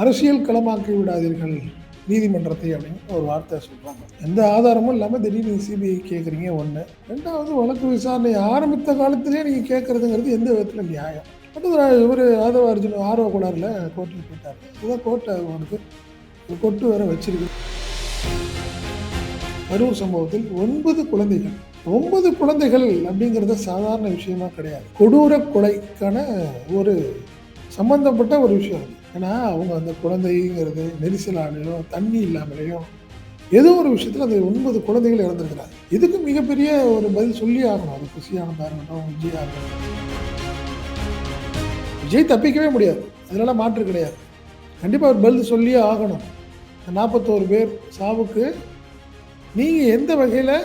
அரசியல் களமாக்கி விடாதீர்கள். நீதிமன்றத்தை அப்படின்னு ஒரு வார்த்தை சொல்கிறாங்க எந்த ஆதாரமும் இல்லாமல் திடீர்னு நீங்கள் சிபிஐ கேட்குறீங்க ஒன்று ரெண்டாவது வழக்கு விசாரணை ஆரம்பித்த காலத்திலே நீங்கள் கேட்குறதுங்கிறது எந்த விதத்தில் நியாயம்? அடுத்து இவர் ஆதவ அர்ஜுன் ஆர்வ கோளாறுல கோர்ட்டுக்கு போயிட்டார். இதுதான் கோர்ட்டை அவனுக்கு ஒரு கொட்டு வேற வச்சிருக்கு. கரூர் சம்பவத்தில் ஒன்பது குழந்தைகள். ஒன்பது குழந்தைகள் அப்படிங்கிறது சாதாரண விஷயமா கிடையாது. கொடூர கொலைக்கான ஒரு சம்பந்தப்பட்ட ஒரு விஷயம் அது. ஏன்னா அவங்க அந்த குழந்தைங்கிறது நெரிசலாலையோ தண்ணி இல்லாமலேயோ ஏதோ ஒரு விஷயத்தில் அந்த ஒன்பது குழந்தைகள் இறந்துருக்கிறாங்க. இதுக்கு மிகப்பெரிய ஒரு பதில் சொல்லி ஆகணும். அது குஷியானதாக இருக்கட்டும் விஜய் ஆகட்டும். விஜய் தப்பிக்கவே முடியாது. அதனால மாற்று கிடையாது. கண்டிப்பாக ஒரு பதில் சொல்லியே ஆகணும். நாற்பத்தோரு பேர் சாவுக்கு நீங்கள் எந்த வகையில்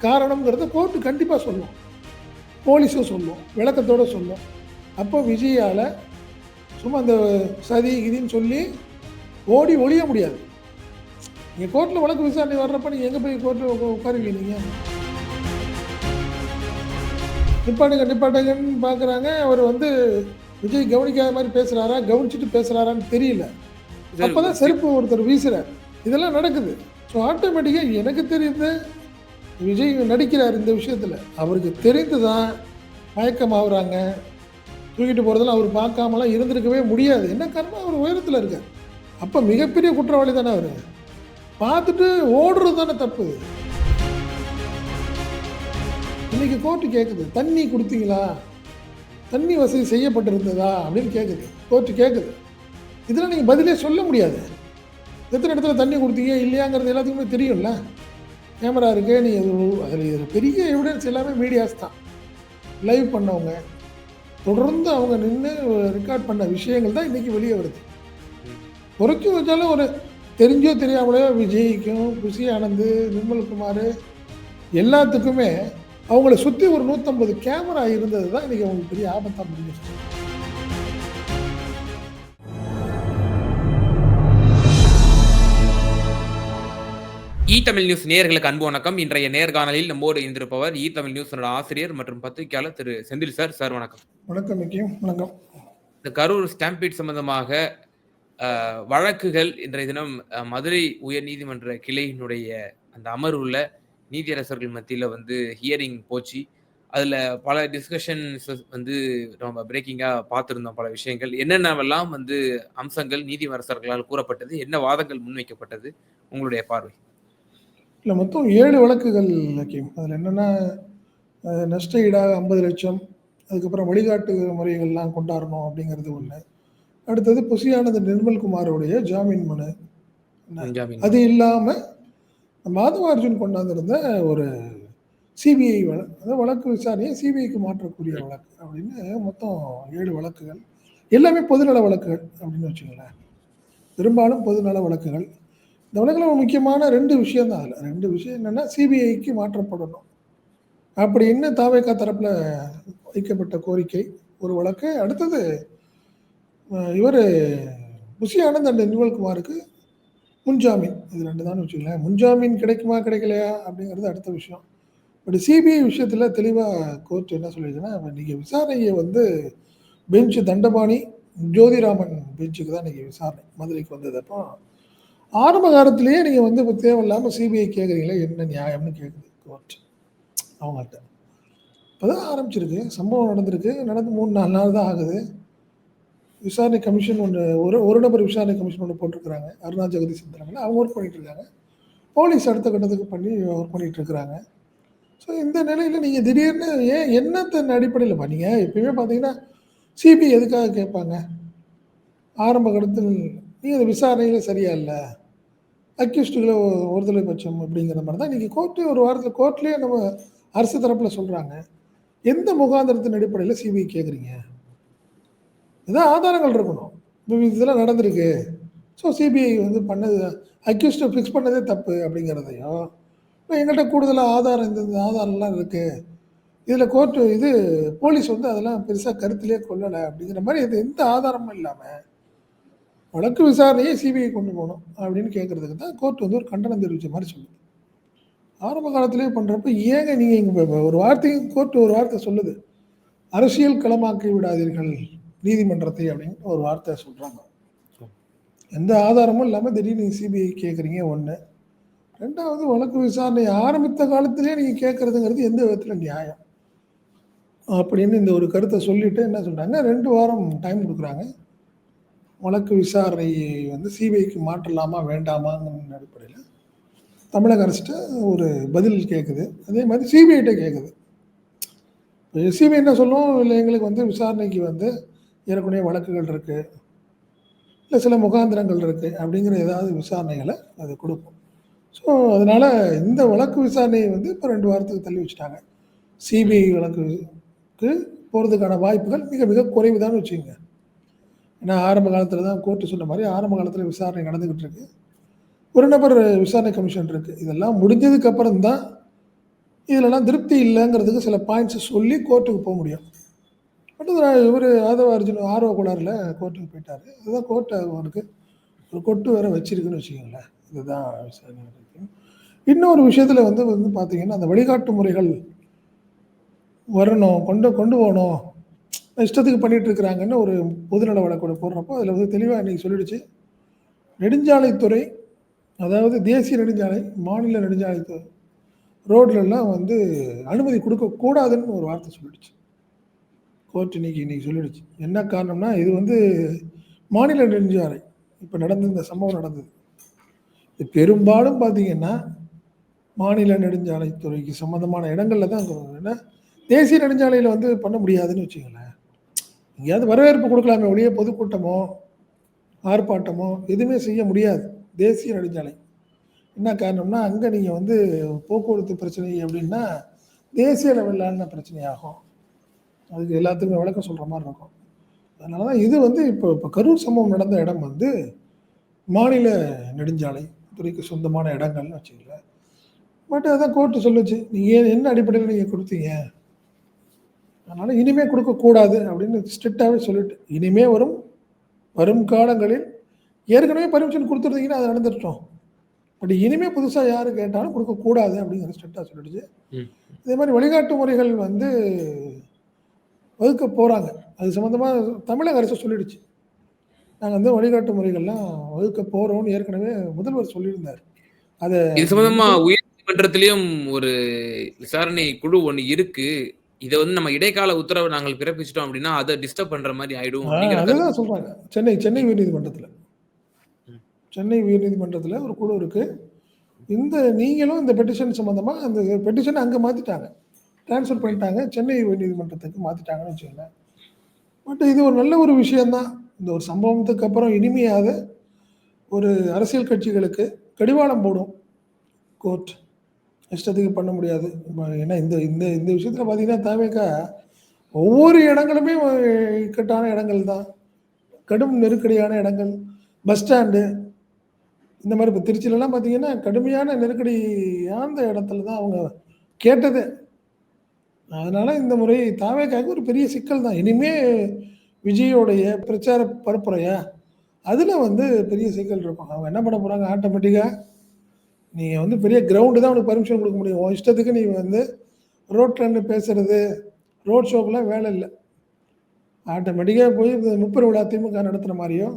காரணங்கிறத கோர்ட்டு கண்டிப்பாக சொல்லும். போலீஸும் சொல்லும். விளக்கத்தோடு சொல்லும். அப்போ விஜயால் சும்மா அந்த சதி கிதின்னு சொல்லி ஓடி ஒழிய முடியாது. நீங்கள் கோர்ட்டில் வழக்கு விசாரணை வர்றப்ப நீங்கள் எங்கே போய் கோர்ட்டில் உட்காருவீங்க நீங்கள் நிப்பாட்டுங்க நிப்பாட்டுங்கன்னு பார்க்குறாங்க அவர் வந்து விஜய் கவனிக்காத மாதிரி பேசுகிறாரா கவனிச்சுட்டு பேசுகிறாரான்னு தெரியல. அப்பதான் செருப்பு ஒருத்தர் வீசுறார். இதெல்லாம் நடக்குது. ஸோ ஆட்டோமேட்டிக்காக எனக்கு தெரியுது விஜய் நடிக்கிறார் இந்த விஷயத்தில். அவருக்கு தெரிந்து தான் மயக்கம் ஆகுறாங்க தூக்கிட்டு போகிறதெல்லாம் அவர் பார்க்காமலாம் இருந்திருக்கவே முடியாது. என்ன காரணம் அவர் உயரத்தில் இருக்கார். அப்போ மிகப்பெரிய குற்றவாளி தானே அவர்? பார்த்துட்டு ஓடுறது தானே தப்பு. இன்னைக்கு கோர்ட்டு கேட்குது தண்ணி கொடுத்தீங்களா? தண்ணி வசதி செய்யப்பட்டிருந்ததா? அப்படின்னு கேட்குது கோர்ட்டு கேட்குது இதெல்லாம் நீங்கள் பதிலே சொல்ல முடியாது. எத்தனை இடத்துல தண்ணி கொடுத்தீங்க இல்லையாங்கிறது எல்லாத்துக்குமே தெரியும்ல. கேமரா இருக்கு நீ அதில் பெரிய எவிடன்ஸ் எல்லாமே மீடியாஸ் தான். லைவ் பண்ணவங்க. தொடர்ந்து அவங்க நின்று ரெக்கார்ட் பண்ண விஷயங்கள் தான் இன்றைக்கி வெளியே வருது. குறைச்சி வச்சாலும் ஒரு தெரிஞ்சோ தெரியாமலையோ விஜய்க்கும் குஷி ஆனந்த் நிர்மல்குமார் எல்லாத்துக்குமே அவங்கள சுற்றி ஒரு நூற்றம்பது கேமரா இருந்தது தான் இன்றைக்கி அவங்களுக்கு பெரிய ஆபத்தாக முடிஞ்சிருச்சு. இ தமிழ் நியூஸ் நேயர்களுக்கு அன்பு வணக்கம். இன்றைய நேர்காணலில் நம்மோடு இருந்திருப்பவர் இ தமிழ் நியூஸ் ஆசிரியர் மற்றும் பத்திரிகையாளர் திரு செந்தில் சார். சார் வணக்கம். வணக்கம் வணக்கம். இந்த கரூர் ஸ்டாம்பீட் சம்பந்தமாக வழக்குகள் இன்றைய தினம் மதுரை உயர் நீதிமன்ற கிளையினுடைய அந்த அமர்வுல நீதியரசர்கள் மத்தியில வந்து ஹியரிங் போச்சு. அதுல பல டிஸ்கஷன்ஸ் வந்து நம்ம பிரேக்கிங்கா பார்த்திருந்தோம் பல விஷயங்கள். என்னென்னவெல்லாம் வந்து அம்சங்கள் நீதியரசர்களால் கூறப்பட்டது என்ன வாதங்கள் முன்வைக்கப்பட்டது உங்களுடைய பார்வை? இல்லை மொத்தம் ஏழு வழக்குகள் ஹக்கீம். அதில் என்னென்னா நஷ்ட ஈடாக ஐம்பது லட்சம் அதுக்கப்புறம் வழிகாட்டு முறைகள்லாம் கொண்டாடணும் அப்படிங்கிறது ஒன்று அடுத்தது புசியானது நிர்மல்குமாரோடைய ஜாமீன் மனு. ஜாமீன் அது இல்லாமல் மாதவார்ஜுன் கொண்டாந்திருந்த ஒரு சிபிஐ வழக்கு அதாவது வழக்கு விசாரணையை சிபிஐக்கு மாற்றக்கூடிய வழக்கு அப்படின்னு மொத்தம் ஏழு வழக்குகள். எல்லாமே பொதுநல வழக்குகள் அப்படின்னு வச்சுங்களேன் பெரும்பாலும் பொதுநல வழக்குகள். இந்த உலகில் முக்கியமான ரெண்டு விஷயம் தான் அதில். ரெண்டு விஷயம் என்னென்னா சிபிஐக்கு மாற்றப்படணும். அப்படின்னு தாவேக்கா தரப்பில் வைக்கப்பட்ட கோரிக்கை? ஒரு வழக்கு. அடுத்தது இவர் புஷி ஆனந்த் அண்ட் நிர்மல்குமாருக்கு முன்ஜாமீன். இது ரெண்டு தான் வச்சுக்கலேன் முன்ஜாமீன் கிடைக்குமா கிடைக்கலையா? அப்படிங்கிறது அடுத்த விஷயம். பட் சிபிஐ விஷயத்தில் தெளிவாக கோர்ட் என்ன சொல்லியிருக்குன்னா நீங்கள் விசாரணையை வந்து பெஞ்சு தண்டபாணி ஜோதிராமன் பெஞ்சுக்கு தான் இன்றைக்கி விசாரணை. மதுரைக்கு வந்தது அப்போ ஆரம்ப காலத்திலேயே நீங்கள் வந்து இப்போ தேவையில்லாமல் சிபிஐ கேட்குறீங்களே என்ன நியாயம்னு கேட்குது கோர்ட் அவங்கள்ட்ட. இப்போ தான் ஆரம்பிச்சிருக்கு. சம்பவம் நடந்திருக்கு. நடந்து மூணு நாலு நாள் தான் ஆகுது. விசாரணை கமிஷன் ஒன்று ஒரு ஒரு நபர் விசாரணை கமிஷன் ஒன்று போட்டிருக்கிறாங்க. அருணா ஜெகதீசன் தலைமையில் அவங்க ஒர்க் பண்ணிட்டு இருக்காங்க போலீஸ் அடுத்த கட்டத்துக்கு பண்ணி ஒர்க் பண்ணிட்டு இருக்கிறாங்க ஸோ இந்த நிலையில் நீங்கள் திடீர்னு ஏன் என்னத்தின் அடிப்படையில் பண்ணீங்க? எப்பயுமே பார்த்தீங்கன்னா சிபிஐ எதுக்காக கேட்பாங்க? ஆரம்ப கட்டத்தில் நீங்கள் விசாரணையில் சரியா இல்லை. அக்யூஸ்டுகளை ஒருதலை பட்சம் அப்படிங்கிற மாதிரி தான் நீங்கள் கோர்ட்டு ஒரு வாரத்தில் கோர்ட்லேயே நம்ம அரசு தரப்பில் சொல்கிறாங்க எந்த முகாந்திரத்தின் அடிப்படையில் சிபிஐ கேட்குறீங்க ஏதாவது ஆதாரங்கள் இருக்கணும். இப்போ இதெல்லாம் நடந்திருக்கு. ஸோ சிபிஐ வந்து பண்ணது அக்யூஸ்டை ஃபிக்ஸ் பண்ணதே தப்பு அப்படிங்கிறதையும் இப்போ எங்கள்கிட்ட கூடுதலாக ஆதாரம் இந்த ஆதாரம்லாம் இருக்குது இதில் கோர்ட்டு இது போலீஸ் வந்து அதெல்லாம் பெருசாக கருத்திலே கொள்ளலை அப்படிங்கிற மாதிரி இது எந்த ஆதாரமும் இல்லாமல் வழக்கு விசாரணையை சிபிஐ கொண்டு போகணும் அப்படின்னு கேட்குறதுக்கு தான் கோர்ட் வந்து ஒரு கண்டனம் தெரிவித்த மாதிரி சொல்லுது. ஆரம்ப காலத்திலே பண்ணுறப்ப ஏங்க நீங்கள் இங்கே ஒரு வார்த்தையும் கோர்ட் ஒரு வார்த்தை சொல்லுது. அரசியல் களமாக்கி விடாதீர்கள் நீதிமன்றத்தை அப்படின்னு ஒரு வார்த்தை சொல்கிறாங்க எந்த ஆதாரமும் இல்லாமல் திடீர்னு நீங்கள் சிபிஐ கேட்குறீங்க ஒன்று ரெண்டாவது வழக்கு விசாரணை ஆரம்பித்த காலத்திலே நீங்கள் கேட்குறதுங்கிறது எந்த விதத்தில் நியாயம்? அப்படின்னு இந்த ஒரு கருத்தை சொல்லிவிட்டு என்ன சொல்கிறாங்க ரெண்டு வாரம் டைம் கொடுக்குறாங்க. வழக்கு விசாரணை வந்து சிபிஐக்கு மாற்றலாமா வேண்டாமாங்கிற அடிப்படையில் தமிழக அரசுகிட்ட ஒரு பதில் கேட்குது அதே மாதிரி சிபிஐட்ட கேட்குது சிபிஐ என்ன சொல்லும்? இல்லை எங்களுக்கு வந்து விசாரணைக்கு வந்து ஏற்கனவே வழக்குகள் இருக்குது இல்லை சில முகாந்திரங்கள் இருக்குது அப்படிங்கிற ஏதாவது விசாரணைகளை அது கொடுக்கும். ஸோ அதனால் இந்த வழக்கு விசாரணையை வந்து இப்போ ரெண்டு வாரத்துக்கு தள்ளி வச்சுட்டாங்க. சிபிஐ வழக்குக்கு போகிறதுக்கான வாய்ப்புகள் மிக மிக குறைவு தான் வச்சுக்கோங்க. ஏன்னா ஆரம்ப காலத்தில் தான் கோர்ட்டு சொன்ன மாதிரி ஆரம்ப காலத்தில் விசாரணை நடந்துக்கிட்டு இருக்கு ஒரு நபர் விசாரணை கமிஷன் இருக்குது இதெல்லாம் முடிஞ்சதுக்கு அப்புறம் தான் இதிலெல்லாம் திருப்தி இல்லைங்கிறதுக்கு சில பாயிண்ட்ஸ் சொல்லி கோர்ட்டுக்கு போக முடியும். பட் இவர் ஆதவ அர்ஜுன் ஆர்வ கோளாறுல கோர்ட்டுக்கு போயிட்டார். அதுதான் கோர்ட்டு அவருக்கு ஒரு கொட்டு வேற வச்சிருக்குன்னு வச்சுக்கோங்களேன். இதுதான் விசாரணை இன்னொரு விஷயத்தில் வந்து வந்து பார்த்தீங்கன்னா அந்த வழிகாட்டு முறைகள் வரணும் கொண்டு கொண்டு போகணும். இஷ்டத்துக்கு பண்ணிட்டு இருக்கிறாங்கன்னு ஒரு பொதுநல வழக்கோட போடுறப்போ அதில் வந்து தெளிவாக இன்னைக்கு சொல்லிடுச்சு. நெடுஞ்சாலைத்துறை அதாவது தேசிய நெடுஞ்சாலை மாநில நெடுஞ்சாலைத்துறை ரோட்லலாம் வந்து அனுமதி கொடுக்கக்கூடாதுன்னு ஒரு வார்த்தை சொல்லிடுச்சு. கோர்ட் இன்னைக்கு இன்னைக்கு சொல்லிடுச்சு. என்ன காரணம்னா இது வந்து மாநில நெடுஞ்சாலை. இப்போ நடந்த இந்த சம்பவம் நடந்தது. இது பெரும்பாலும் பார்த்தீங்கன்னா மாநில நெடுஞ்சாலைத்துறைக்கு சம்மந்தமான இடங்களில் தான் ஏன்னா தேசிய நெடுஞ்சாலையில் வந்து பண்ண முடியாதுன்னு வச்சுக்கல எங்கேயாவது வரவேற்பு கொடுக்கலாமே ஒழிய பொதுக்கூட்டமோ ஆர்ப்பாட்டமோ எதுவுமே செய்ய முடியாது. தேசிய நெடுஞ்சாலை. என்ன காரணம்னா அங்கே நீங்கள் வந்து போக்குவரத்து பிரச்சனை அப்படின்னா தேசிய லெவலான பிரச்சனையாகும். அதுக்கு எல்லாத்துக்குமே விளக்கம் சொல்கிற மாதிரி இருக்கும். அதனால தான் இது வந்து இப்போ இப்போ கரூர் சம்பவம் நடந்த இடம் வந்து மாநில நெடுஞ்சாலை துறைக்கு சொந்தமான இடங்கள்னு வச்சுக்கல பட் அதான் கோர்ட்டு சொல்லுச்சு. நீங்கள் என்ன அடிப்படையில் நீங்கள் கொடுத்தீங்க? அதனால் இனிமே கொடுக்கக்கூடாது அப்படின்னு ஸ்ட்ரிக்டாகவே சொல்லிட்டு இனிமே வரும் வரும் காலங்களில் ஏற்கனவே பர்மிஷன் கொடுத்துருந்தீங்கன்னா அது நடந்துட்டோம் பட் இனிமே புதுசாக யார் கேட்டாலும் கொடுக்கக்கூடாது அப்படிங்கிற ஸ்ட்ரிக்டாக சொல்லிடுச்சு. இதே மாதிரி வழிகாட்டு முறைகள் வந்து வகுக்க போகிறாங்க அது சம்மந்தமாக தமிழக அரசு சொல்லிடுச்சு. நாங்கள் வந்து வழிகாட்டு முறைகள்லாம் வகுக்க போகிறோம்னு ஏற்கனவே முதல்வர் சொல்லியிருந்தார். அதை இது சம்பந்தமா உயர்நீதிமன்றத்திலயும் ஒரு விசாரணை குழு ஒண்ணு இருக்கு. இதை வந்து நம்ம இடைக்கால உத்தரவு நாங்கள் பிறப்பிச்சிட்டோம் அப்படின்னா அதை டிஸ்டர்ப் பண்ற மாதிரி ஆயிடும். அதுதான் சொல்றாங்க. சென்னை சென்னை உயர்நீதிமன்றத்தில். சென்னை உயர்நீதிமன்றத்தில் ஒரு குழு இருக்கு. இந்த நீங்களும் இந்த பெட்டிஷன் சம்பந்தமா அந்த பெட்டிஷனை அங்கே மாத்திட்டாங்க. ட்ரான்ஸ்ஃபர் பண்ணிட்டாங்க. சென்னை உயர்நீதிமன்றத்துக்கு மாத்திட்டாங்கன்னு வச்சுக்கோங்களேன். பட் இது ஒரு நல்ல ஒரு விஷயம்தான். இந்த ஒரு சம்பவத்துக்கு அப்புறம் இனிமையாத ஒரு அரசியல் கட்சிகளுக்கு கடிவாளம் போடும் கோர்ட். இஷ்டத்துக்கு பண்ண முடியாது. ஏன்னா இந்த இந்த இந்த விஷயத்தில் பார்த்தீங்கன்னா தாவேக்கா ஒவ்வொரு இடங்களுமே இக்கட்டான இடங்கள் தான். கடும் நெருக்கடியான இடங்கள் பஸ் ஸ்டாண்டு இந்த மாதிரி இப்போ திருச்சியிலலாம் பார்த்தீங்கன்னா கடுமையான நெருக்கடியான இடத்துல தான் அவங்க கேட்டது. அதனால் இந்த முறை தாவேக்காவுக்கு ஒரு பெரிய சிக்கல் தான். இனிமே விஜயோடைய பிரச்சார பரப்புரையா? அதில் வந்து பெரிய சிக்கல் இருக்கும். அவங்க என்ன பண்ண போகிறாங்க ஆட்டோமேட்டிக்காக நீங்கள் வந்து பெரிய கிரவுண்டு தான் உனக்கு பர்மிஷன் கொடுக்க முடியும். உன் இஷ்டத்துக்கு நீ வந்து ரோட் நின்று பேசுறது ரோட் ஷோக்கெலாம் வேலை இல்லை. ஆட்டோமேட்டிக்காக போய் இந்த முப்பெரு விழா திமுக நடத்துகிற மாதிரியோ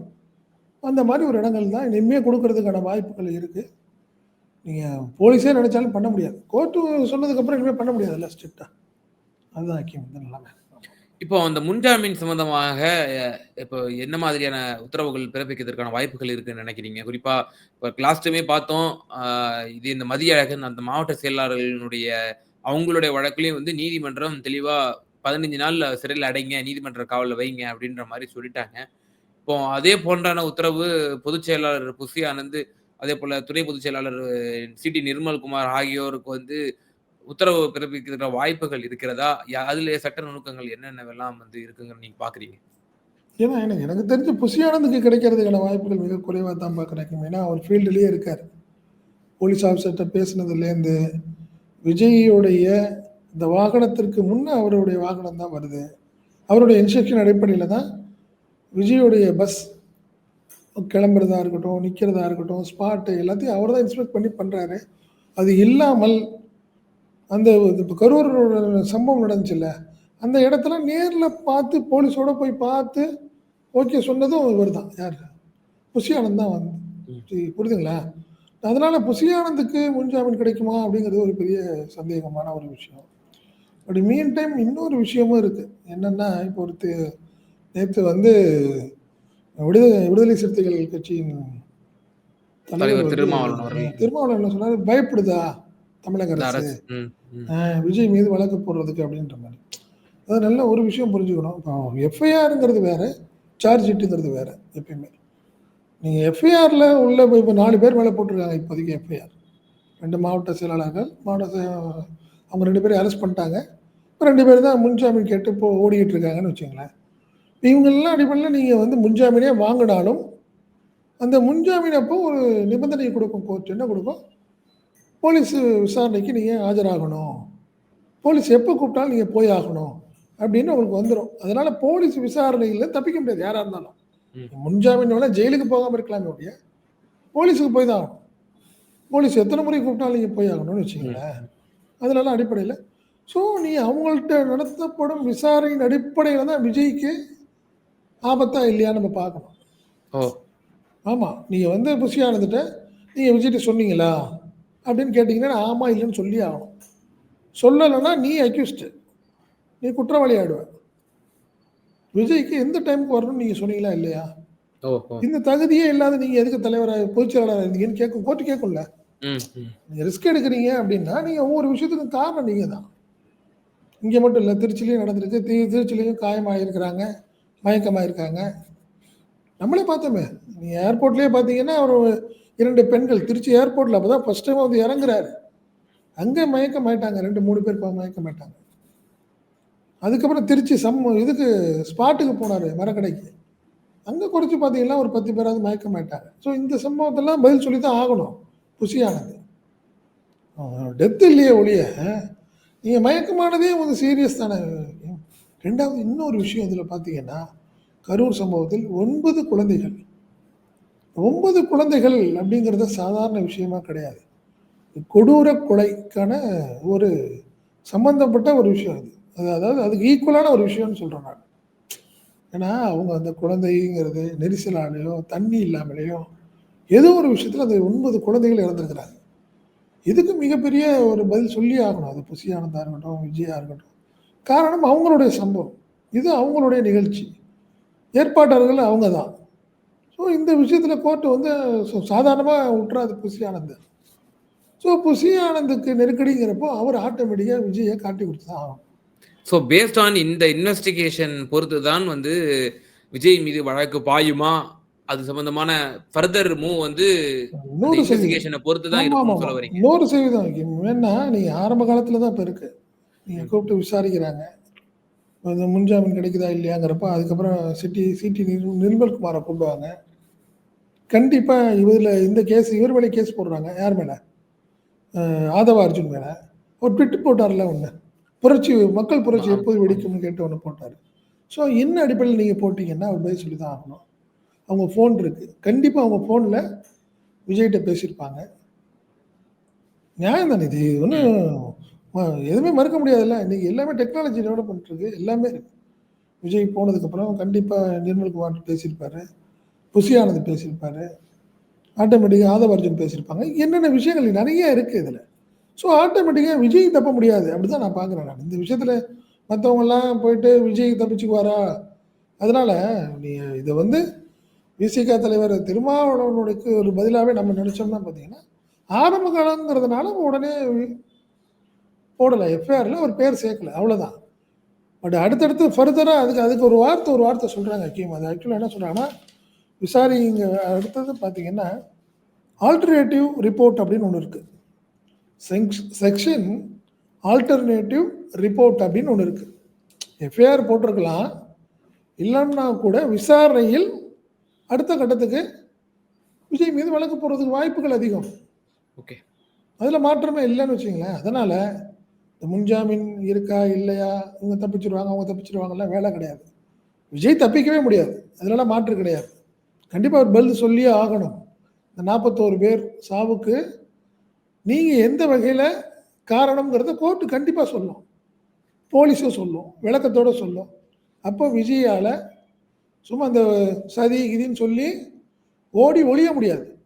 அந்த மாதிரி ஒரு இடங்கள் தான் இனிமேல் கொடுக்கறதுக்கான வாய்ப்புகள் இருக்குது நீங்கள் போலீஸே நினச்சாலும் பண்ண முடியாது. கோர்ட்டு சொன்னதுக்கப்புறம் இனிமேல் பண்ண முடியாதுல்ல ஸ்ட்ரிக்டாக அதுதான் ஆக்கியம் வந்து நிலைமை இப்போ அந்த முன்ஜாமீன் சம்பந்தமாக இப்போ என்ன மாதிரியான உத்தரவுகள் பிறப்பிக்கிறதுக்கான வாய்ப்புகள் இருக்குன்னு நினைக்கிறீங்க? குறிப்பா இப்போ லாஸ்ட் டைமே பார்த்தோம் ஆஹ், இது இந்த மதிய அழகன் அந்த மாவட்ட செயலாளர்களினுடைய அவங்களுடைய வழக்குலையும் வந்து நீதிமன்றம் தெளிவா பதினஞ்சு நாள் சிறையில் அடைங்க நீதிமன்ற காவலில் வைங்க அப்படின்ற மாதிரி சொல்லிட்டாங்க. இப்போ அதே போன்றான உத்தரவு பொதுச் செயலாளர் புசி ஆனந்த் அதே போல துணை பொதுச் செயலாளர் சிடி நிர்மல்குமார் ஆகியோருக்கு வந்து உத்தரவு பிறப்பிக்கிற வாய்ப்புகள் இருக்கிறதா? யா- அதுல சட்ட நுணுக்கங்கள் என்னென்னவெல்லாம் வந்து இருக்குங்கன்னு நீங்க பாக்குறீங்க? ஏன்னா எனக்கு எனக்கு தெரிஞ்சு புசியானந்துக்கு கிடைக்கிறதுக்கான வாய்ப்புகள் மிக குறைவாக தான் பார்க்குறேன் ஏன்னா அவர் ஃபீல்டுலேயே இருக்கார். போலீஸ் ஆஃபீஸர்கிட்ட பேசுனதுலேருந்து விஜயோடைய இந்த வாகனத்திற்கு முன்னே அவருடைய வாகனம் தான் வருது. அவருடைய இன்ஸ்ட்ரக்ஷன் அடிப்படையில் தான் விஜயோடைய பஸ் கிளம்புறதா இருக்கட்டும் நிற்கிறதா இருக்கட்டும் ஸ்பாட்டு எல்லாத்தையும் அவர் தான் இன்ஸ்பெக்ட் பண்ணி பண்ணுறாரு அது இல்லாமல் அந்த கரூரோட சம்பவம் நடந்துச்சுல்ல அந்த இடத்துல நேரில் பார்த்து போலீஸோட போய் பார்த்து ஓகே சொன்னதும் இவர் தான் யார்? புஷி ஆனந்த் தான் வந்து. புரியுதுங்களா? அதனால புஷி ஆனந்துக்கு முன்ஜாமீன் கிடைக்குமா அப்படிங்கிறது ஒரு பெரிய சந்தேகமான ஒரு விஷயம். பட் மீன் டைம் இன்னொரு விஷயமும் இருக்கு. என்னன்னா இப்போ ஒரு நேற்று வந்து விடுதலை விடுதலை சிறுத்தைகள் கட்சியின் தலைவர் திருமாவளவன். திருமாவளவன் என்ன சொன்னாரு? பயப்படுதா? தமிழக அரசு விஜய் மீது வழக்கு போடுறதுக்கு அப்படின்ற மாதிரி. அது நல்ல ஒரு விஷயம் புரிஞ்சுக்கணும். இப்போ எஃப்ஐஆருங்கிறது வேற சார்ஜ் ஷீட்டுங்கிறது வேற எப்பயுமே. நீங்கள் எஃப்ஐஆரில் உள்ள இப்போ நாலு பேர் மேலே போட்டிருக்காங்க இப்போதைக்கு எஃப்ஐஆர். ரெண்டு மாவட்ட செயலாளர்கள் மாவட்ட அவங்க ரெண்டு பேரும் அரெஸ்ட் பண்ணிட்டாங்க. இப்போ ரெண்டு பேர் தான் முன்ஜாமீன் கேட்டு இப்போ ஓடிக்கிட்டு இருக்காங்கன்னு வச்சுங்களேன். இவங்கெல்லாம் அடிப்படையில் நீங்கள் வந்து முன்ஜாமீனே வாங்கினாலும் அந்த முன்ஜாமீன் அப்போ ஒரு நிபந்தனை கொடுக்கும் கோர்ட் என்ன கொடுக்கும்? போலீஸ் விசாரணைக்கு நீங்கள் ஆஜராகணும். போலீஸ் எப்போ கூப்பிட்டாலும் நீங்கள் போய் ஆகணும். அப்படின்னு உங்களுக்கு வந்துடும் அதனால போலீஸ் விசாரணையில் தப்பிக்க முடியாது யாராக இருந்தாலும். முன்ஜாமீன் வேணால் ஜெயிலுக்கு போகாமல் இருக்கலாமே ஒழிய போலீஸுக்கு போய் தான் ஆகணும். போலீஸ் எத்தனை முறை கூப்பிட்டாலும் நீங்கள் போய் ஆகணும்னு வச்சுங்களேன் அதனால அடிப்படையில். ஸோ நீ அவங்கள்ட்ட நடத்தப்படும் விசாரணையின் அடிப்படையில் தான் விஜய்க்கு ஆபத்தா இல்லையா நம்ம பார்க்கணும். ஆமாம் நீங்கள் வந்து புஷி ஆனதுட்ட நீங்கள் விஜய்கிட்ட சொன்னீங்களா? அப்படின்னு கேட்டிங்கன்னா ஆமாம் இல்லைன்னு சொல்லி ஆகணும். சொல்லலைன்னா நீ அக்யூஸ்டு நீ குற்றவாளி ஆயிடுவ விஜய்க்கு எந்த டைமுக்கு வரணும்னு நீங்கள் சொன்னீங்களா இல்லையா? இந்த தகுதியே இல்லாத நீங்கள் எதுக்கு தலைவராக பொதுச் செயலாளராக இருந்தீங்கன்னு கேட்கும் கோர்ட்டு கேட்கும்ல. நீங்கள் ரிஸ்க் எடுக்கிறீங்க அப்படின்னா நீங்கள் ஒவ்வொரு விஷயத்துக்கும் காரணம் நீங்கள் தான் இங்கே மட்டும் இல்லை திருச்சிலையும் நடந்திருக்கு. தி திருச்சிலையும் காயமாயிருக்கிறாங்க மயக்கமாயிருக்காங்க. நம்மளே பார்த்தோமே. நீங்கள் ஏர்போர்ட்லேயே பார்த்தீங்கன்னா ஒரு இரண்டு பெண்கள் திருச்சி ஏர்போர்ட்டில் அப்போ தான் ஃபஸ்ட் டைம் வந்து இறங்குறாரு. அங்கே மயக்கமாயிட்டாங்க. ரெண்டு மூணு பேர் மயக்கம் மயக்கமாயிட்டாங்க. அதுக்கப்புறம் திருச்சி சம் இதுக்கு ஸ்பாட்டுக்கு போனார் மரக்கடைக்கு. அங்கே குறைச்சி பார்த்தீங்கன்னா ஒரு பத்து பேராவது மயக்கமாயிட்டாங்க. ஸோ இந்த சம்பவத்தெல்லாம் பதில் சொல்லி தான் ஆகணும். புசியானது. டெத் இல்லையே ஒழிய நீங்கள் மயக்கமானதே வந்து சீரியஸ் தானே. ரெண்டாவது இன்னொரு விஷயம் இதில் பார்த்தீங்கன்னா கரூர் சம்பவத்தில் ஒன்பது குழந்தைகள் ஒன்பது குழந்தைகள் அப்படிங்கிறது சாதாரண விஷயமா கிடையாது. கொடூர கொலைக்கான ஒரு சம்பந்தப்பட்ட ஒரு விஷயம் அது. அது அதாவது அதுக்கு ஈக்குவலான ஒரு விஷயம்னு சொல்கிறேன் நான். ஏன்னா அவங்க அந்த குழந்தைங்கிறது நெரிசலாலேயோ தண்ணி இல்லாமலேயோ ஏதோ ஒரு விஷயத்தில் அந்த ஒன்பது குழந்தைகள் இறந்துருக்கிறாங்க. இதுக்கு மிகப்பெரிய ஒரு பதில் சொல்லி ஆகணும். அது புசியானதாக இருக்கட்டும் விஜயா இருக்கட்டும். காரணம் அவங்களுடைய சம்பவம். இது அவங்களுடைய நிகழ்ச்சி. ஏற்பாட்டாளர்கள் அவங்க தான். ஸோ இந்த விஷயத்தில் கோர்ட்டு வந்து சாதாரணமாக விட்டுறாது புசி ஆனந்த். ஸோ புசி ஆனந்துக்கு நெருக்கடிங்கிறப்போ அவர் ஆட்டோமேட்டிக்காக விஜயை காட்டி கொடுத்து தான் ஸோ பேஸ்ட் ஆன் இந்த இன்வெஸ்டிகேஷன் பொறுத்து தான் வந்து விஜய் மீது வழக்கு பாயுமா? அது சம்பந்தமான ஃபர்தர் மூவ் வந்து நூறு சதவீதம். பொறுத்து தான் ஆமா. சொல்ல வரீங்க. நூறு சதவீதம் வேணா நீங்க ஆரம்ப காலத்துல தான் இப்போ இருக்கு. நீங்க கூப்பிட்டு விசாரிக்கிறாங்க. முன்ஜாமீன் கிடைக்குதா இல்லையாங்கிறப்ப அதுக்கப்புறம் சிட்டி சிட்டி நிர்மல் குமாரை கூப்பிடுவாங்க கண்டிப்பா இவரில் இந்த கேஸ் இவர் மேலே கேஸ் போடுறாங்க. யார் மேல? ஆதவ அர்ஜுன் மேல. ஒரு பிட்டு போட்டார்ல ஒன்று புரட்சி மக்கள் புரட்சி. எப்போது வெடிக்கும்னு கேட்டு ஒன்று போட்டார். ஸோ என்ன அடிப்படையில் நீங்கள் போட்டீங்கன்னா அவர் பதில் சொல்லி தான் ஆகணும். அவங்க ஃபோன் இருக்கு. கண்டிப்பாக அவங்க ஃபோனில் விஜய்கிட்ட பேசியிருப்பாங்க. நியாயம் தானே இது? ஒன்றும் எதுவுமே மறுக்க முடியாதுல்ல. இன்னைக்கு எல்லாமே டெக்னாலஜி டெவலப்மெண்ட் இருக்கு. எல்லாமே இருக்கு. விஜய் போனதுக்கப்புறம் கண்டிப்பாக நிர்மல்குமார் பேசியிருப்பாரு. குசியானது பேசியிருப்பார். பேசியிருப்பாரு ஆட்டோமேட்டிக்காக ஆதவர்ஜன் பேசியிருப்பாங்க. என்னென்ன விஷயங்கள் நிறைய இருக்குது இதில். ஸோ ஆட்டோமேட்டிக்காக விஜய் தப்ப முடியாது. அப்படி தான் நான் பார்க்குறேன் நான். இந்த விஷயத்தில் மற்றவங்கெல்லாம் போயிட்டு விஜய் தப்பிச்சுக்குவாரா? அதனால் நீ இதை வந்து விசிக தலைவர் திருமாவளவனுக்கு ஒரு பதிலாகவே நம்ம நினச்சோம்னா பார்த்தீங்கன்னா ஆரம்ப காலங்கிறதுனால உடனே போடலை. எஃப்ஐஆரில் ஒரு பேர் சேர்க்கல. அவ்வளோதான் பட் அடுத்தடுத்து ஃபர்தராக அதுக்கு அதுக்கு ஒரு வார்த்தை ஒரு வார்த்தை சொல்கிறாங்க அக்கியம் அது ஆக்சுவலாக என்ன சொல்கிறாங்கன்னா விசாரிங்க அடுத்தது பார்த்தீங்கன்னா ஆல்டர்னேட்டிவ் ரிப்போர்ட் அப்படின்னு ஒன்று இருக்குது செக்ஷன் ஆல்டர்னேட்டிவ் ரிப்போர்ட் அப்படின்னு ஒன்று இருக்குது எஃப்ஐஆர் போட்டிருக்கலாம். இல்லைன்னா கூட விசாரணையில் அடுத்த கட்டத்துக்கு விஜய் மீது வழக்கு போடுறதுக்கு வாய்ப்புகள் அதிகம். ஓகே. அதில் மாற்றமே இல்லைன்னு வச்சுங்களேன் அதனால் இந்த முன்ஜாமீன் இருக்கா இல்லையா இவங்க தப்பிச்சிருவாங்க அவங்க தப்பிச்சிருவாங்கலாம் வேலை கிடையாது. விஜய் தப்பிக்கவே முடியாது. அதனால மாற்று கிடையாது. கண்டிப்பாக அவர் பதில் சொல்லியே ஆகணும். இந்த நாற்பத்தோரு பேர் சாவுக்கு நீங்கள் எந்த வகையில் காரணம்ங்கிறத கோர்ட்டு கண்டிப்பாக சொல்லும். போலீஸும் சொல்லும் விளக்கத்தோட சொல்லும். அப்போ விஜயால் சும்மா அந்த சதி கிதின்னு சொல்லி ஓடி ஒளிய முடியாது.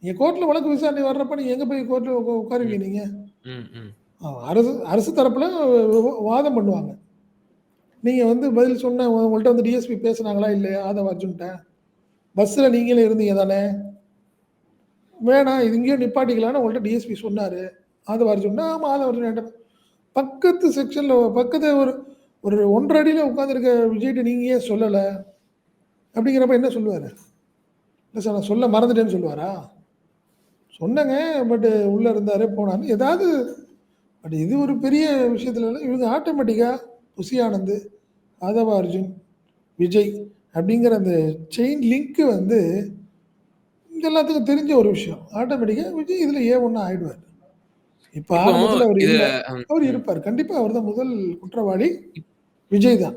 நீங்க கோர்ட்ல வழக்கு விசாரணை வர்றப்ப நீங்க எங்க போய் கோர்ட்ல உட்காருவீங்க நீங்க? ம், ம். ஆ, அரசு அரசு தரப்புல வாதம் பண்ணுவாங்க. நீங்க வந்து பதில் சொன்ன உங்க- உங்கள்ட்ட வந்து டிஎஸ்பி பேசுனாங்களா இல்லையா? ஆதவ அர்ஜுன்ட்ட. பஸ்ஸில் நீங்களே இருந்தீங்க தானே? வேணாம் இது இங்கேயும் நிப்பாட்டிக்கலான்னு உங்கள்கிட்ட டிஎஸ்பி சொன்னார். ஆதவ அர்ஜுன். ஆமாம் ஆதவ அர்ஜுன் என்கிட்ட பக்கத்து செக்ஷனில் பக்கத்து ஒரு ஒரு ஒன்றரை அடியில் உட்காந்துருக்க விஜய்கிட்ட நீங்கள் ஏன் சொல்லலை? அப்படிங்கிறப்ப என்ன சொல்லுவார்? இல்லை சார் நான் சொல்ல மறந்துட்டேன்னு சொல்லுவாரா? சொன்னேங்க பட்டு உள்ளே இருந்தார் போனான்னு ஏதாவது பட் இது ஒரு பெரிய விஷயத்துல இவங்க ஆட்டோமேட்டிக்காக புசி ஆனந்த் ஆதவ அர்ஜுன் விஜய் அப்படிங்கிற அந்த செயின் லிங்க்கு வந்து இது எல்லாத்துக்கும் தெரிஞ்ச ஒரு விஷயம். ஆட்டோமேட்டிக்காக விஜய் இதில் ஏ ஒன்று ஆயிடுவார். இப்போ ஆரம்பத்தில் அவர் இல்லை. அவர். இருப்பார். கண்டிப்பாக அவர் தான் முதல் குற்றவாளி. விஜய் தான்.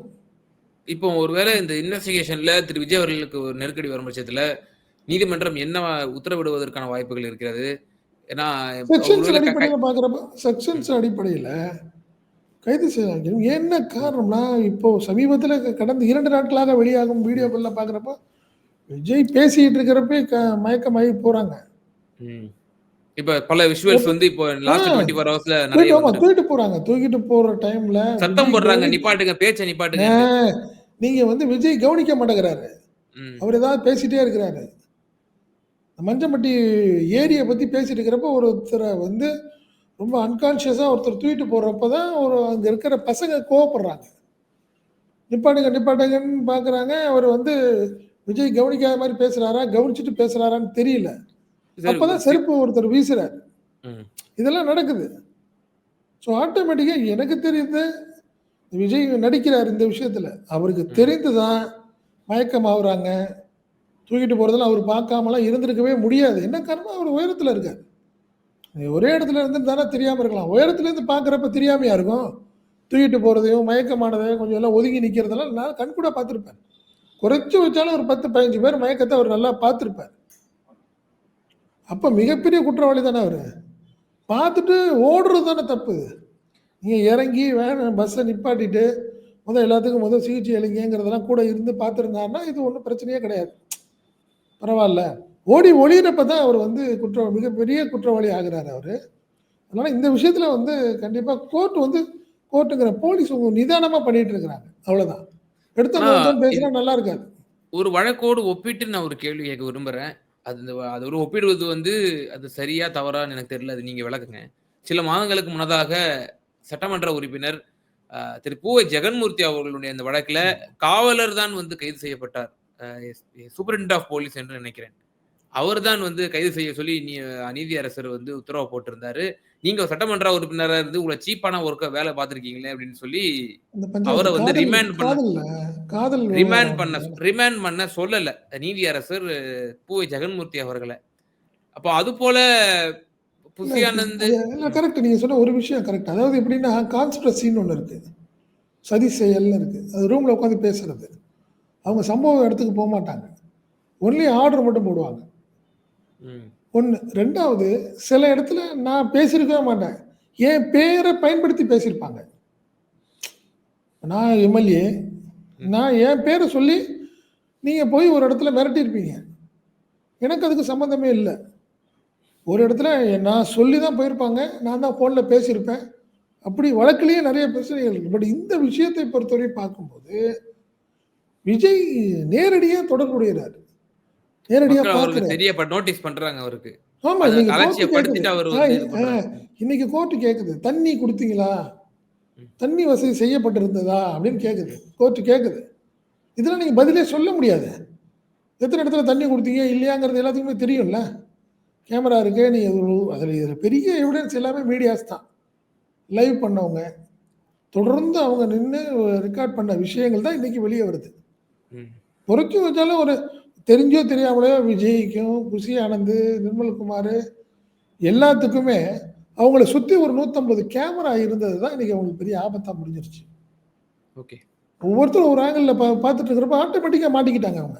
இப்போ ஒருவேளை இந்த இன்வெஸ்டிகேஷன்ல திரு விஜய் அவர்களுக்கு ஒரு நெருக்கடி வரும் பட்சத்துல நீதிமன்றம் என்ன உத்தரவிடுவதற்கான வாய்ப்புகள் இருக்கிறது? ஏன்னா செக்ஷன்ஸ் அடிப்படையில் பார்க்குறப்ப செக்ஷன்ஸ் அடிப்படையில் கைது செய்யலாம் என்ன காரணம்னா இப்போ சமீபத்தில் கடந்த இரண்டு நாட்களாக வெளியாகும் வீடியோக்கள்லாம் பார்க்குறப்ப விஜய் பேசிக்கிட்டு இருக்கிறப்ப மயக்கமாகி போகிறாங்க ம். இப்ப பல விஷுவல்ஸ் வந்து இப்போ லாஸ்ட் ஆ. டுவெண்ட்டி ஃபோர் ஹவர்ஸ்ல நிறைய தூக்கிட்டு போறாங்க. தூக்கிட்டு போற டைம்ல சத்தம் போடுறாங்க நிப்பாட்டுங்க பேச்ச நிப்பாட்டுங்க நீங்க வந்து விஜய் கவனிக்க மாட்டேங்கிறாரு. அவர் ஏதாவது பேசிட்டே இருக்கிறாரு. மஞ்சம்பட்டி ஏரியை பத்தி பேசிட்டு இருக்கிறப்ப ஒருத்தரை வந்து ரொம்ப அன்கான்ஷியஸா ஒருத்தர் தூக்கிட்டு போறப்ப தான் ஒரு அங்க இருக்கிற பசங்க கோவப்படுறாங்க. நிப்பாட்டுங்க நிப்பாட்டுங்கன்னு பாக்குறாங்க. அவர் வந்து விஜய் கவனிக்காத மாதிரி பேசுறாரா? கவனிச்சுட்டு பேசுறாரான்னு தெரியல. அப்பதான் செருப்பு ஒருத்தர் வீசுறாரு. இதெல்லாம் நடக்குது. ஸோ ஆட்டோமேட்டிக்காக எனக்கு தெரியுது விஜய் நடிக்கிறார் இந்த விஷயத்தில். அவருக்கு தெரிந்து தான் மயக்கம் ஆகுறாங்க தூக்கிட்டு போகிறதெல்லாம் அவர் பார்க்காமலாம் இருந்திருக்கவே முடியாது. என்ன காரணம்? அவர் உயரத்தில் இருக்கார். ஒரே இடத்துல இருந்து தானே தெரியாமல் இருக்கலாம் உயரத்துலேருந்து பார்க்குறப்ப தெரியாமையா இருக்கும். தூக்கிட்டு போகிறதையும் மயக்கமானதையும் கொஞ்சம் எல்லாம் ஒதுங்கி நிற்கிறதெல்லாம் நான் கண் கூட பார்த்துருப்பேன். குறைச்சி வச்சாலும் ஒரு பத்து பதினஞ்சு பேர் மயக்கத்தை அவர் நல்லா பார்த்துருப்பார். அப்போ மிகப்பெரிய குற்றவாளி தானே அவர். பார்த்துட்டு ஓடுறது தானே தப்பு. நீங்கள் இறங்கி வேணும் பஸ்ஸை நிப்பாட்டிட்டு முதல் எல்லாத்துக்கும் முதல் சிகிச்சை அளிங்கிறதெல்லாம் கூட இருந்து பார்த்துருந்தாருன்னா இது ஒன்றும் பிரச்சனையே கிடையாது. பரவாயில்ல. ஓடி ஒளியிறப்ப தான் அவர் வந்து குற்ற மிகப்பெரிய குற்றவாளி ஆகிறார் அவர். அதனால் இந்த விஷயத்தில் வந்து கண்டிப்பாக கோர்ட் வந்து கோர்ட்டுங்கிற போலீஸ் உங்க நிதானமாக பண்ணிட்டு இருக்கிறாங்க. அவ்வளோதான் எடுத்த பேசினா நல்லா இருக்காது. ஒரு வழக்கோடு ஒப்பிட்டு நான் ஒரு கேள்வி கேட்க விரும்புறேன். அது இந்த அது ஒரு ஒப்பிடுவது வந்து அது சரியா தவறான்னு எனக்கு தெரியல. அது நீங்க விளக்குங்க. சில மாதங்களுக்கு முன்னதாக சட்டமன்ற உறுப்பினர் திரு பூவை ஜெகன்மூர்த்தி அவர்களுடைய அந்த வழக்குல காவலர் தான் வந்து கைது செய்யப்பட்டார். சூப்பரிண்ட் ஆஃப் போலீஸ் என்று நினைக்கிறேன். அவர் தான் வந்து கைது செய்ய சொல்லி நீ நீதியரசர் வந்து உத்தரவு போட்டிருந்தாரு. நீங்க சட்டமன்ற உறுப்பினரா இருந்து உங்களை சீப்பான ஒர்க்க வேலை பார்த்திருக்கீங்களே அப்படின்னு சொல்லி அவரை வந்து remand பண்ண- காதல் ரிமாண்ட் பண்ண ரிமாண்ட் பண்ண சொல்லல. நீதியரசர் பூவை ஜெகன்மூர்த்தி அவர்களை. அப்போ அது போல புசியானந்த் கரெக்ட் நீங்க சொன்ன ஒரு விஷயம் கரெக்ட் அதாவது எப்படின்னா கான்ஸ்பிரசின்னு ஒன்று இருக்கு சதி செயல்னு இருக்கு அது ரூம்ல உட்காந்து பேசுறது. அவங்க சம்பவ இடத்துக்கு போக மாட்டாங்க ஒன்லி ஆர்டர் மட்டும் போடுவாங்க. ஒன்று ரெண்டாவது சில இடத்துல நான் பேசியிருக்கவே மாட்டேன். என் பேரை பயன்படுத்தி பேசியிருப்பாங்க. நான் எம்எல்ஏ நான் என் பேரை சொல்லி நீங்கள் போய் ஒரு இடத்துல மிரட்டியிருப்பீங்க. எனக்கு அதுக்கு சம்மந்தமே இல்லை. ஒரு இடத்துல நான் சொல்லி தான் போயிருப்பாங்க. நான் தான் ஃபோனில் பேசியிருப்பேன். அப்படி வழக்கிலேயே நிறைய பிரச்சனைகள் இருக்கு. பட் இந்த விஷயத்தை பொறுத்தவரை பார்க்கும்போது விஜய் நேரடியாக தொடர்புடையறாரு பார்க்குறாரு தெரிய நோட்டீஸ் பண்றாங்க அவருக்கு. ஆமா இன்னைக்கு அலட்சியப்படுத்திட்டு கேக்குது. தண்ணி கொடுத்தீங்களா? தண்ணி வசதி செய்யப்பட்டிருந்ததா அப்படின்னு கேக்குது. கோர்ட்டு கேக்குது. இதெல்லாம் நீங்க பதிலே சொல்ல முடியாது. எத்தனை இடத்துல தண்ணி கொடுத்தீங்க இல்லையாங்கிறது எல்லாத்துக்குமே தெரியும்ல. கேமரா இருக்கு நீ அதில் பெரிய எவிடன்ஸ் எல்லாமே மீடியாஸ் தான். லைவ் பண்ணவங்க தொடர்ந்து அவங்க நின்று ரெக்கார்ட் பண்ண விஷயங்கள் தான் இன்னைக்கு வெளியே வருது. குறைச்சி வச்சாலும் ஒரு தெரிஞ்சோ தெரியாமலையோ விஜய்க்கும் குஷி ஆனந்த் நிர்மல்குமார் எல்லாத்துக்குமே அவங்கள சுற்றி ஒரு நூற்றம்பது கேமரா இருந்தது தான் இன்னைக்கு அவங்களுக்கு பெரிய ஆபத்தாக முடிஞ்சிருச்சு. ஓகே. ஒவ்வொருத்தரும் ஒரு ஆங்கிளில் பா பார்த்துட்டு இருக்கிறப்ப ஆட்டோமேட்டிக்காக மாட்டிக்கிட்டாங்க அவங்க.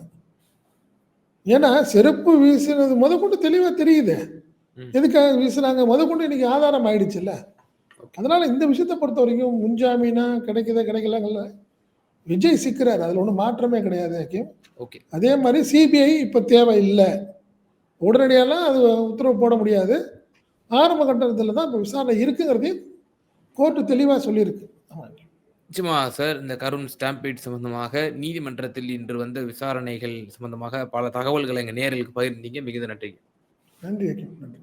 ஏன்னா செருப்பு வீசினது முத கொண்டு தெளிவாக தெரியுது. எதுக்காக வீசுனாங்க? முத கொண்டு இன்னைக்கு ஆதாரம் ஆயிடுச்சுல்ல. அதனால இந்த விஷயத்தை பொறுத்த வரைக்கும் முன்ஜாமீனா கிடைக்குதா கிடைக்கலங்கல்ல விஜய் சிக்கிறார். அதில் ஒன்றும் மாற்றமே கிடையாது ஹக்கீம். ஓகே. அதே மாதிரி சிபிஐ இப்போ தேவை இல்லை உடனடியெல்லாம் அது உத்தரவு போட முடியாது. ஆரம்ப கட்டத்தில் தான் இப்போ விசாரணை இருக்குங்கிறதையும் கோர்ட்டு தெளிவாக சொல்லியிருக்கு. ஆமாம் நிச்சயமா சார் இந்த கருண் ஸ்டாம்பீட் சம்பந்தமாக நீதிமன்றத்தில் இன்று வந்த விசாரணைகள் சம்பந்தமாக பல தகவல்களை எங்க நேயர்களுக்கு பகிர்ந்தீங்க. மிகுந்த நன்றி நன்றி நன்றி.